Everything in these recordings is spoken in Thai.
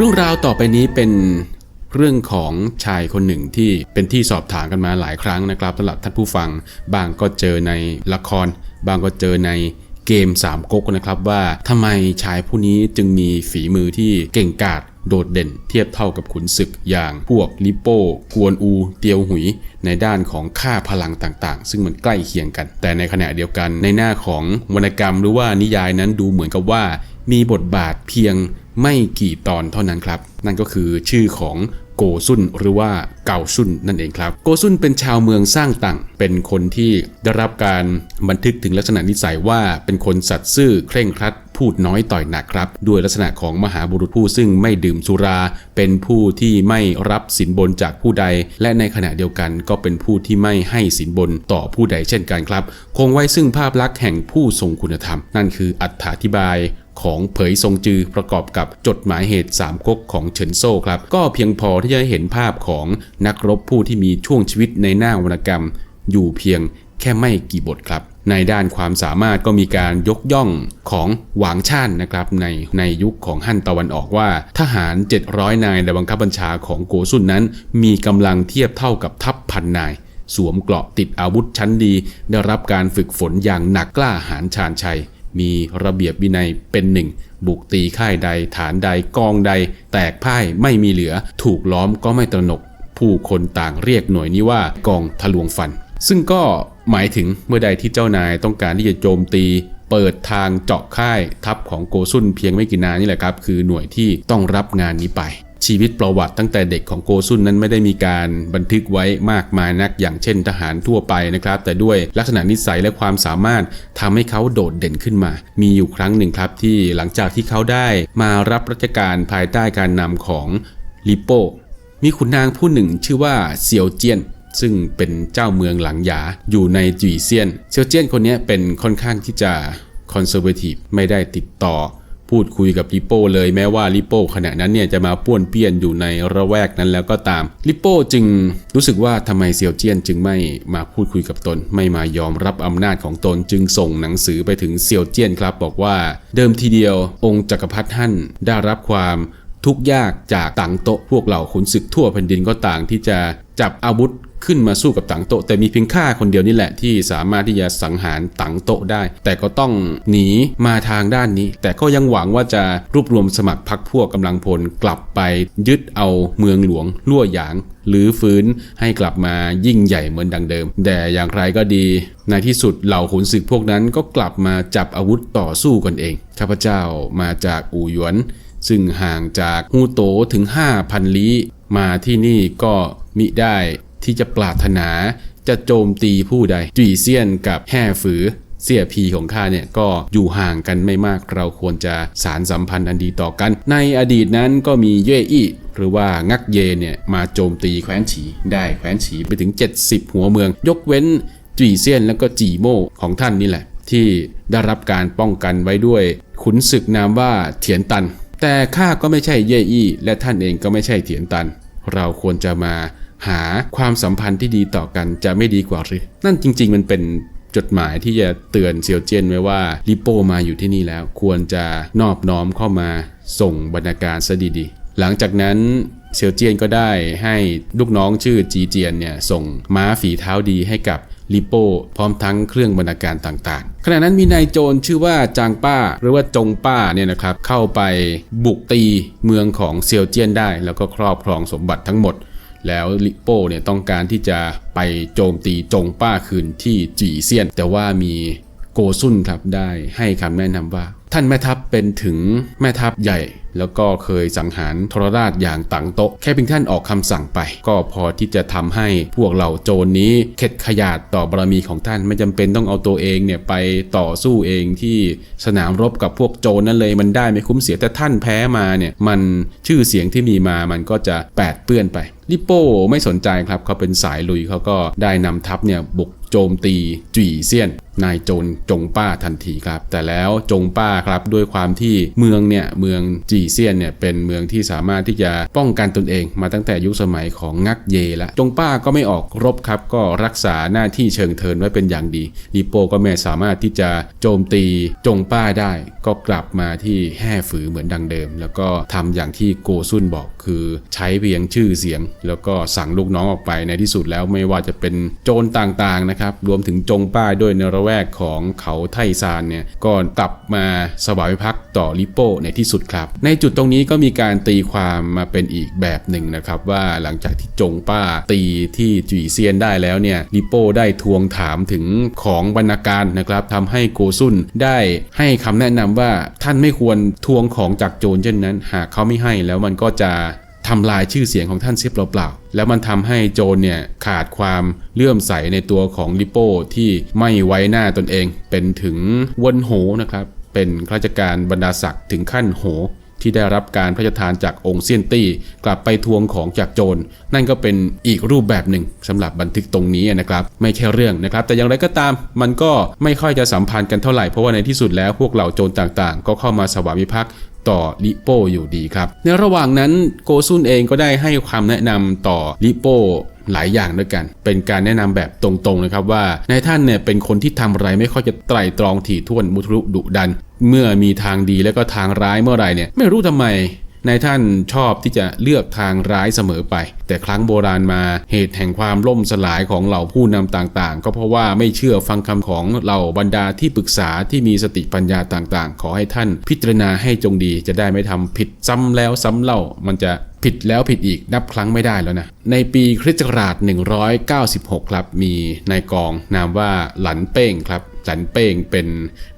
เรื่องราวต่อไปนี้เป็นเรื่องของชายคนหนึ่งที่เป็นที่สอบถามกันมาหลายครั้งนะครับสำหรับท่านผู้ฟัง บางก็เจอในละคร บางก็เจอในเกมสามก๊กนะครับว่าทำไมชายผู้นี้จึงมีฝีมือที่เก่งกาจโดดเด่นเทียบเท่ากับขุนศึกอย่างพวกลิโป้กวนอู เตียวหุย ในด้านของค่าพลังต่างๆ ซึ่งมันใกล้เคียงกัน แต่ในขณะเดียวกันในหน้าของวรรณกรรมหรือว่านิยายนั้นดูเหมือนกับว่า มีบทบาทเพียงไม่กี่ตอนเท่านั้นครับ นั่นก็คือชื่อของโกซุนหรือว่าเกาซุนนั่นเองครับ โกซุนเป็นชาวเมืองสร้างตังเป็นคนที่ได้รับการบันทึกถึงลักษณะนิสัยว่าเป็นคนสัตย์ซื่อเคร่งครัดพูดน้อยต่อยหนักครับ ด้วยลักษณะของมหาบุรุษผู้ซึ่งไม่ดื่มสุรา เป็นผู้ที่ไม่รับสินบนจากผู้ใด และในขณะเดียวกันก็เป็นผู้ที่ไม่ให้สินบนต่อผู้ใดเช่นกันครับ คงไว้ซึ่งภาพลักษณ์แห่งผู้ทรงคุณธรรม นั่นคืออัถาธิบาย ของเผยทรงจือประกอบกับจดหมายเหตุสามก๊กของเฉินโซ่ครับ ก็เพียงพอที่จะเห็นภาพของนักรบผู้ที่มีช่วงชีวิตในหน้าวรรณกรรม อยู่เพียงแค่ไม่กี่บทครับ ในด้านความสามารถก็มีการยกย่องของหวางช่านนะครับ ในในยุคของฮั่นตะวันออกว่า ทหาร 700 นายในบังคับบัญชาของโกซุนนั้น มีกำลังเทียบเท่ากับทัพพันนายสวมเกราะติดอาวุธชั้นดี ได้รับการฝึกฝนอย่างหนักกล้าหาญชาญชัย มีระเบียบวินัยเป็นหนึ่ง บุกตีค่ายใด ฐานใดกองใด แตกพ่ายไม่มีเหลือ ถูกล้อมก็ไม่ตระหนก ผู้คนต่างเรียกหน่วยนี้ว่ากองทะลวงฟัน ซึ่งก็หมายถึงเมื่อใดที่เจ้านายต้องการที่จะโจมตี เปิดทางเจาะค่ายทัพของโกซุนเพียงไม่กี่นานนี่แหละครับ คือหน่วยที่ต้องรับงานนี้ไป ชีวิตประวัติตั้งแต่เด็กของโกซุนนั้นไม่ได้มีการบันทึกไว้มากมายนักอย่างเช่นทหารทั่วไปนะครับ แต่ด้วยลักษณะนิสัยและความสามารถทำให้เขาโดดเด่นขึ้นมา มีอยู่ครั้งหนึ่งครับที่หลังจากที่เขาได้มารับราชการภายใต้การนำของลิโป้มีขุนนางผู้หนึ่งชื่อว่าเซียวเจียนซึ่งเป็นเจ้าเมืองหลังหยาอยู่ในจีเซียน เซียวเจียนคนนี้เป็นค่อนข้างที่จะคอนเซอร์เวทีฟไม่ได้ติดต่อ พูดคุยกับลิโป้เลยแม้ว่าลิโป้ขณะนั้นเนี่ยจะมาป้วนเปี้ยนอยู่ในระแวกนั้นแล้วก็ตามลิโป้จึงรู้สึกว่าทำไมเซียวเจียนจึงไม่มาพูดคุยกับตน ไม่มายอมรับอำนาจของตนจึงส่งหนังสือไปถึงเซียวเจียนครับ บอกว่าเดิมทีเดียว องค์จักรพรรดิท่านได้รับความทุกข์ยากจากต่างโต๊ะพวกเหล่าขุนศึกทั่วแผ่นดินก็ต่างที่จะจับอาวุธ ขึ้นมาสู้กับต่างโตะแต่มีเพียงข้าคนเดียวนี่แหละที่สามารถที่จะสังหารต่างโตะได้ แต่ก็ต้องหนีมาทางด้านนี้ แต่ก็ยังหวังว่าจะรวบรวมสมัครพรรคพวกกำลังพลกลับไปยึดเอาเมืองหลวงลั่วหยางหรือฟื้นให้กลับมายิ่งใหญ่เหมือนดังเดิม แต่อย่างไรก็ดี ในที่สุดเหล่าขุนศึกพวกนั้นก็กลับมาจับอาวุธต่อสู้กันเอง ข้าพเจ้ามาจากอู่หยวน ซึ่งห่างจากฮูโตถึง 5,000 ลี้ มาที่นี่ก็มิได้ ที่จะปรารถนาจะโจมตีผู้ใดจุยเซียนกับแห่ฝือเสียพีของข้าเนี่ยก็อยู่ห่างกันไม่มากเราควรจะสารสัมพันธ์อันดีต่อกัน ในอดีตนั้นก็มีเย่อี้หรือว่างักเยเนี่ยมาโจมตีแคว้นฉีได้แคว้นฉีไปถึง 70 หัวเมือง ยกเว้นจุยเซียนแล้วก็จีโม่ของท่านนี่แหละ ที่ได้รับการป้องกันไว้ด้วย ขุนศึกนามว่าเถียนตัน แต่ข้าก็ไม่ใช่เย่อี้และท่านเองก็ไม่ใช่เถียนตัน เราควรจะมา หาความสัมพันธ์ที่ดีต่อกันจะไม่ดีกว่าหรือ นั่นจริง ๆ มันเป็นจดหมายที่จะเตือนเซียวเจียนไว้ว่าลิโปมาอยู่ที่นี่แล้ว ควรจะนอบน้อมเข้ามาส่งบรรณาการซะดีๆ หลังจากนั้นเซียวเจียนก็ได้ให้ลูกน้องชื่อจีเจียนเนี่ยส่งม้าฝีเท้าดีให้กับลิโป้พร้อมทั้งเครื่องบรรณาการต่างๆ ขณะนั้นมีนายโจรชื่อว่าจางป้า หรือว่าจงป้าเนี่ยนะครับเข้าไปบุกตีเมืองของเซียวเจียนได้ แล้วก็ครอบครองสมบัติทั้งหมด แล้วลิโป้เนี่ยต้องการที่จะไปโจมตีจงป้าคืนที่จีเซียน แต่ว่ามี โกซุนครับได้ให้คำแนะนำว่า ท่านแม่ทัพเป็นถึงแม่ทัพใหญ่ แล้วก็เคยสังหารทรราชอย่างต่างโต๊ะ แค่เพียงท่านออกคำสั่งไป ก็พอที่จะทำให้พวกเหล่าโจรนี้เข็ดขยาดต่อบารมีของท่านไม่จำเป็นต้องเอาตัวเองเนี่ยไปต่อสู้เองที่สนามรบกับพวกโจรนั่นเลยมันได้ไม่คุ้มเสียแต่ท่านแพ้มาเนี่ยมันชื่อเสียงที่มีมามันก็จะแปดเปื้อนไปลิโป้ไม่สนใจครับเขาเป็นสายลุยเขาก็ได้นำทัพเนี่ยบุกโจมตีจี่เซียน นายโจรจงป้าทันทีครับ แต่แล้วจงป้าครับด้วยความที่เมืองเนี่ยเมืองจีเซียนเนี่ยเป็นเมืองที่สามารถที่จะป้องกันตนเอง มาตั้งแต่ยุคสมัยของงักเยละจงป้าก็ไม่ออกรบครับก็รักษาหน้าที่เชิงเทินไว้เป็นอย่างดีลิโปก็ไม่สามารถที่จะโจมตีจงป้าได้ ก็กลับมาที่แห่ฝือเหมือนดังเดิม แล้วก็ทำอย่างที่โกซุนบอกคือใช้เพียงชื่อเสียง แล้วก็สั่งลูกน้องออกไปในที่สุดแล้วไม่ว่าจะเป็นโจรต่างๆนะครับรวมถึงจงป้ายด้วยในระแวกของเขาไทซานเนี่ยก็กลับมาสวายพักต่อลิโป้ในที่สุดครับ ในจุดตรงนี้ก็มีการตีความมาเป็นอีกแบบหนึ่งนะครับว่าหลังจากที่จงป้าตีที่จีเซียนได้แล้วเนี่ยลิโป้ได้ทวงถามถึงของบรรณาการนะครับทำให้โกซุนได้ให้คำแนะนำว่าท่านไม่ควรทวงของจากโจรเช่นนั้น หากเขาไม่ให้แล้วมันก็จะทำลายชื่อเสียงของท่านเสียเปล่าๆ แล้วมันทำให้โจรเนี่ยขาดความเลื่อมใสในตัวของลิโป้ที่ไม่ไว้หน้าตนเอง เป็นถึงวนโหนะครับ เป็นข้าราชการบรรดาศักดิ์ถึงขั้นโห ที่ได้รับการพระราชทานจากองค์เซียนตี้ กลับไปทวงของจากโจร นั่นก็เป็นอีกรูปแบบหนึ่งสำหรับบันทึกตรงนี้นะครับ ไม่ใช่เรื่องนะครับ แต่อย่างไรก็ตามมันก็ไม่ค่อยจะสัมพันธ์กันเท่าไหร่เพราะว่าในที่สุดแล้วพวกเหล่าโจรต่างๆ ก็เข้ามาสวามิภักดิ์ ต่อลิโป้อยู่ดีครับ ในระหว่างนั้นโกซุนเองก็ได้ให้ความแนะนำต่อลิโป้หลายอย่างด้วยกัน เป็นการแนะนำแบบตรงๆนะครับว่านายท่านเนี่ยเป็นคนที่ทำอะไรไม่ค่อยจะไตร่ตรองถี่ถ้วนมุทะลุดุดัน เมื่อมีทางดีแล้วก็ทางร้ายเมื่อไรเนี่ยไม่รู้ทำไม นายท่านชอบที่จะเลือกทางร้ายเสมอไป แต่ครั้งโบราณมาเหตุแห่งความล่มสลายของเหล่าผู้นำต่างๆ ก็เพราะว่าไม่เชื่อฟังคำของเหล่าบรรดาที่ปรึกษาที่มีสติปัญญาต่างๆ ขอให้ท่านพิจารณาให้จงดีจะได้ไม่ทำผิดซ้ำแล้วซ้ำเล่ามันจะผิดแล้วผิดอีกนับครั้งไม่ได้แล้วนะ ในปีคริสต์ศักราช 196 ครับ มีนายกองนามว่าหลันเป้งครับ จันเป้งเป็น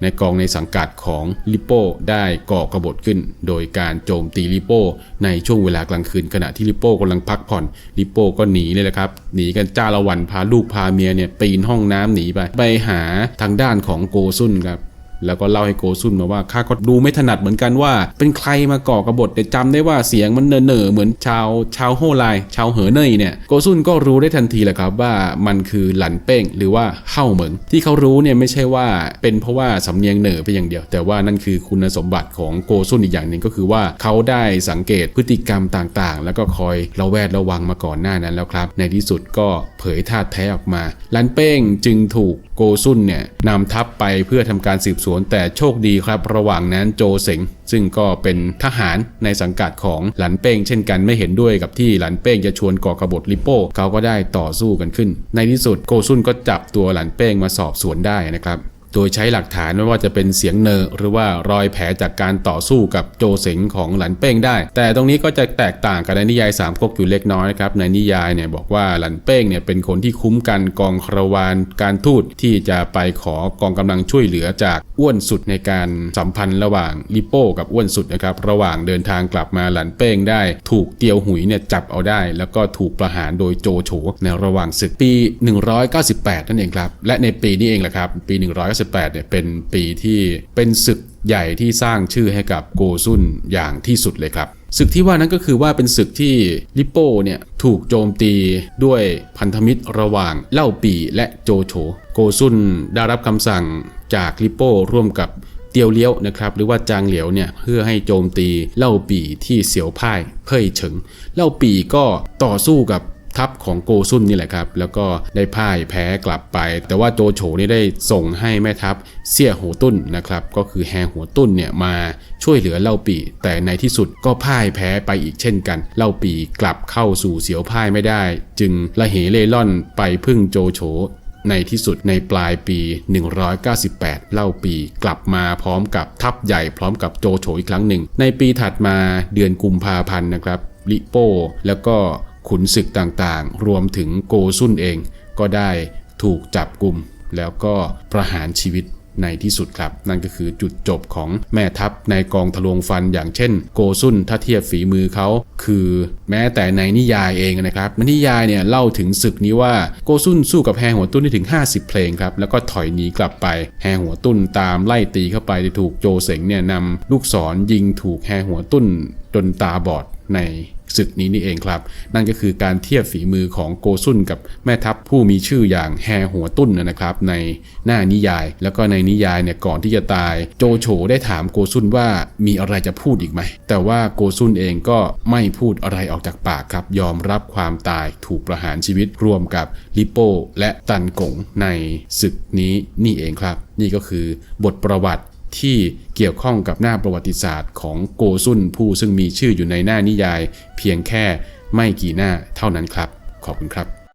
นายกองในสังกัดของลิโป้ได้ก่อกบฏขึ้น โดยการโจมตีลิโป้ในช่วงเวลากลางคืนขณะที่ลิโป้กำลังพักผ่อนลิโป้ก็หนีเลยแหละครับหนีกันจ้าละวันพาลูกพาเมียเนี่ยปีนห้องน้ำหนีไปไปหาทางด้านของโกซุนครับ แล้วก็เล่าให้โกซุนมาว่าข้าก็ดูไม่ถนัดเหมือนกันว่า เป็นใครมาก่อกบฏแต่จำได้ว่าเสียงมันเนอๆเหมือนชาวชาวโฮไลชาวเหอเนยเนี่ยโกซุนก็รู้ได้ทันทีแหละครับว่ามันคือหลันเป้งหรือว่าเฮ้าเหมิงที่เขารู้เนี่ยไม่ใช่ว่าเป็นเพราะว่าสำเนียงเหนอไปอย่างเดียว แต่ว่านั่นคือคุณสมบัติของโกซุนอีกอย่างหนึ่งก็คือว่าเขาได้สังเกตพฤติกรรมต่างๆ แล้วก็คอยระแวดระวังมาก่อนหน้านั้นแล้วครับ ในที่สุดก็เผยท่าแท้ออกมาหลันเป้งจึงถูกโกซุนเนี่ยนำทัพไปเพื่อทำการสืบสวนแต่โชคดีครับ ระหว่างนั้นโจเสงซึ่งก็เป็นทหารในสังกัดของหลันเป้ง เช่นกันไม่เห็นด้วยกับที่หลันเป้งจะชวนก่อกบฏลิโป้เขาก็ได้ต่อสู้กันขึ้น ในที่สุดโกซุนก็จับตัวหลันเป้งมาสอบสวนได้นะครับ โดยใช้หลักฐานไม่ว่าจะเป็นเสียงเนอหรือว่ารอยแผลจากการต่อสู้กับโจเสงของหลันเป้งได้ แต่ตรงนี้ก็จะแตกต่างกับในนิยายสามก๊กอยู่เล็กน้อยนะครับในนิยายเนี่ยบอกว่าหลันเป้งเนี่ยเป็นคนที่คุ้มกันกองคารวานการทูตที่จะไปขอกองกำลังช่วยเหลือจากอ้วนสุดในการสัมพันธ์ระหว่างลิโป้กับอ้วนสุดนะครับระหว่างเดินทางกลับมาหลันเป้งได้ ถูกเตียวหุยเนี่ยจับเอาได้ แล้วก็ถูกประหารโดยโจโฉในระหว่างศึกปี 198 นั่นเองครับและในปีนี้เองแหละครับปี198เนี่ยเป็นปีที่เป็นศึกใหญ่ที่สร้างชื่อให้กับโกซุนอย่างที่สุดเลยครับศึกที่ว่านั้นก็คือว่าเป็นศึกที่ลิโป้เนี่ยถูกโจมตีด้วยพันธมิตรระหว่างเล่าปีและโจโฉโกซุนได้รับคำสั่งจากลิโป้ร่วมกับเตียวเลี้ยวนะครับหรือว่าจางเหลียวเนี่ยเพื่อให้โจมตีเล่าปีที่เสียวพ่ายเพ่ยเฉิง เล่าปีก็ต่อสู้กับ ทัพของโกซุนนี่แหละครับ แล้วก็ได้พ่ายแพ้กลับไป แต่ว่าโจโฉนี่ได้ส่งให้แม่ทัพเสี่ยหัวตุ้นนะครับ ก็คือแฮหัวตุ้นเนี่ยมาช่วยเหลือเล่าปี แต่ในที่สุดก็พ่ายแพ้ไปอีกเช่นกัน เล่าปีกลับเข้าสู่เสียวพ่ายไม่ได้ จึงละเหเล่ล่อนไปพึ่งโจโฉในที่สุดในปลายปี 198 เล่าปีกลับมาพร้อมกับทัพใหญ่พร้อมกับโจโฉอีกครั้งหนึ่ง ในปีถัดมาเดือนกุมภาพันธ์นะครับลิโป้แล้วก็ ขุนศึกต่างๆ รวมถึงโกซุนเอง ก็ได้ถูกจับกลุ่มแล้วก็ประหารชีวิตในที่สุดครับ นั่นก็คือจุดจบของแม่ทัพในกองทะลวงฟันอย่างเช่น โกซุนถ้าเทียบฝีมือเขา คือแม้แต่ในนิยายเองนะครับนนิยายเนี่ยเล่าถึงศึกนี้ว่าโกซุนสู้กับแฮหัวตุ้นได้ถึง 50 เพลงครับ แล้วก็ถอยหนีกลับไปแฮหัวตุ้นตามไล่ตีเข้าไปถูกโจเสงเนี่ยนำลูกศรยิงถูกแฮหัวตุ้นจนตาบอด ในศึกนี้นี่เองครับ นั่นก็คือการเทียบฝีมือของโกซุนกับแม่ทัพผู้มีชื่ออย่างแฮหัวตุ้นนะครับ ในหน้านิยาย แล้วก็ในนิยายเนี่ยก่อนที่จะตาย โจโฉได้ถามโกซุนว่ามีอะไรจะพูดอีกไหม แต่ว่าโกซุนเองก็ไม่พูดอะไรออกจากปากครับ ยอมรับความตายถูกประหารชีวิตรวมกับลิโป้และตันกงในศึกนี้นี่เองครับ นี่ก็คือบทประวัติ ที่เกี่ยวข้องกับหน้าประวัติศาสตร์ของโกซุนผู้ซึ่งมีชื่ออยู่ในหน้านิยาย เพียงแค่ไม่กี่หน้าเท่านั้นครับ ขอบคุณครับ